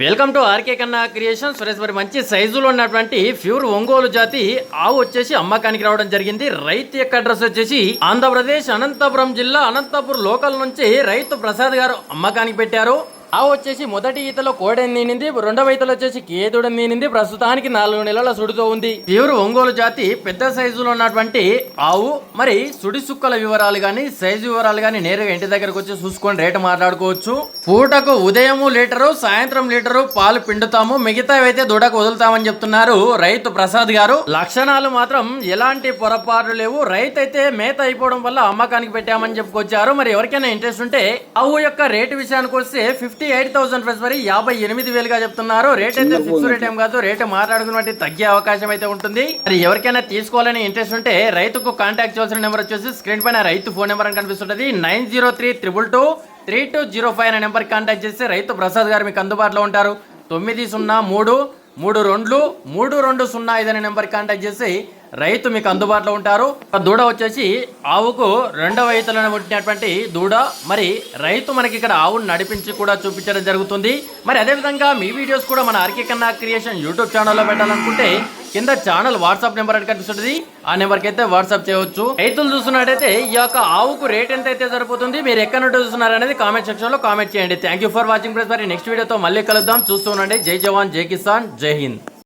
Welcome to RK Kanna creation Suresh మరి మంచి సైజులో ఉన్నటువంటి ప్యూర్ ఒంగోలు జాతి ఆవు వచ్చేసి అమ్మకానికి రావడం జరిగింది. రైతు యొక్క అడ్రస్ వచ్చేసి ఆంధ్రప్రదేశ్ అనంతపురం జిల్లా అనంతపురం లోకల్ నుంచి రైతు ప్రసాద్ గారు అమ్మకానికి పెట్టారు. ఆవు వచ్చేసి మొదటి ఈతలో కోడెని నీనింది రెండవ ఈతలో వచ్చేసి కేతుడు నీనింది ప్రస్తుతానికి నాలుగు నెలల సుడితో ఉంది. తీవ్ర ఒంగోలు జాతి పెద్ద సైజులో ఉన్నటువంటి ఆవు మరి సుడి సుక్కల వివరాలు కానీ సైజు వివరాలు కానీ నేరుగా ఇంటి దగ్గరకు వచ్చి చూసుకొని రేటు మాట్లాడుకోవచ్చు. పూటకు ఉదయము లీటరు సాయంత్రం లీటరు పాలు పిండుతాము. మిగతావి అయితే దూడకు వదులుతామని చెప్తున్నారు రైతు ప్రసాద్ గారు. లక్షణాలు మాత్రం ఎలాంటి పొరపాట్లు లేవు. రైతు అయితే మేత అయిపోవడం వల్ల అమ్మకానికి పెట్టామని చెప్పుకొచ్చారు. మరి ఎవరికైనా ఇంట్రెస్ట్ ఉంటే ఆవు యొక్క రేటు విషయానికి వస్తే ఫిఫ్టీ ఎయిట్ థౌసండ్ ప్లస్ మరి యాభై ఎనిమిది వేలుగా చెప్తున్నారు. రేట్ అయితే ఫిక్స్ రేట్ ఏం కాదు. రేటు మాట్లాడుకున్న బట్టి తగ్గే అవకాశం అయితే ఉంటుంది. మరి ఎవరికైనా తీసుకోవాలని ఇంట్రెస్ట్ ఉంటే రైతుకు కాంటాక్ట్ చేయాల్సిన నెంబర్ వచ్చేసి స్క్రీన్ పైన రైతు ఫోన్ నెంబర్ అని కనిపిస్తుంటది. Nine zero three triple two three two zero five అనే నెంబర్కి కాంటాక్ట్ చేస్తే రైతు ప్రసాద్ గారు మీకు అందుబాటులో ఉంటారు. తొమ్మిది సున్నా మూడు మూడు రెండు మూడు రెండు సున్నా ఐదు అనే నెంబర్కి కాంటాక్ట్ చేసి రైతు మీకు అందుబాటులో ఉంటారు. దూడ వచ్చేసి ఆవుకు రెండవ ఈతలను పుట్టినటువంటి దూడ. మరి రైతు మనకి ఇక్కడ ఆవును నడిపించి కూడా చూపించడం జరుగుతుంది. మరి అదేవిధంగా మీ వీడియోస్ కూడా మన ఆర్కే కన్నా క్రియేషన్ యూట్యూబ్ ఛానల్లో పెట్టాలనుకుంటే కింద ఛానల్ వాట్సాప్ నెంబర్ అని కనిపిస్తుంది. ఆ నెంబర్కి అయితే వాట్సాప్ చేయవచ్చు. రైతులు చూస్తున్నట్టయితే ఈ యొక్క ఆవుకు రేట్ ఎంత అయితే సరిపోతుంది మీరు ఎక్కడ నుండి చూస్తున్నారు అనేది కామెంట్ సెక్షన్లో కామెంట్ చేయండి. Thank you for watching press మరి నెక్స్ట్ వీడియోతో మళ్ళీ కలుద్దాం. చూస్తూ ఉండండి. జై జవాన్ జై కిసాన్ జై హింద్.